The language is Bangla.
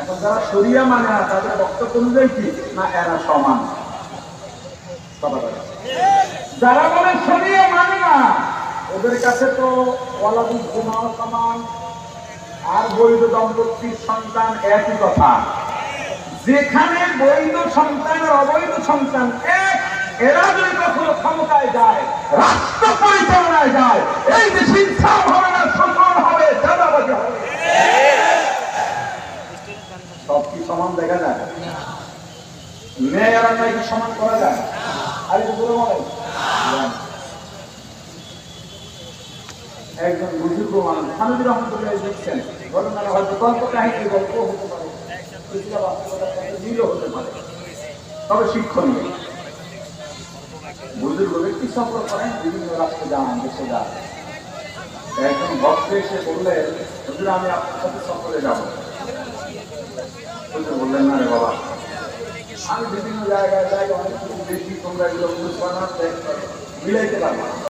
এখন যারা সরিয়া মানে না, তাদের বক্তব্য অনুযায়ী কি? না, এরা সমান। যারা বলে সরিয়ে মানে না, ওদের কাছে তো ওয়ালাদুল ঘুমাও সমান, আর বৈধ দম্পতির সন্তান একই কথা। যেখানে বৈধ সন্তান আর অবৈধ সন্তান এক, এরা যদি কখনো ক্ষমতায় যায় রাষ্ট্র সব কি সমান দেখা যায়? মেয়ে আর কি সমান করা যায়? আরে একজন বুজুর্গ মানুষ স্বামী রহমতুল্লাহ দেখছেন ঘটনাটা হয়তো গল্প কাহিনী, গল্প হতে পারে তবে শিক্ষণীয়। বুজুর্গ ব্যক্তি সফর করেন, বিভিন্ন রাষ্ট্রে যান, দেশে যান। একজন ভক্ত এসে বললেন আমি আপনার সাথে সফরে যাব। বললেন না রে বাবা, আমি বিভিন্ন জায়গায় যাই, অনেক দেখি, তোমরা এগুলো বুঝবা মিলাইতে পারবা।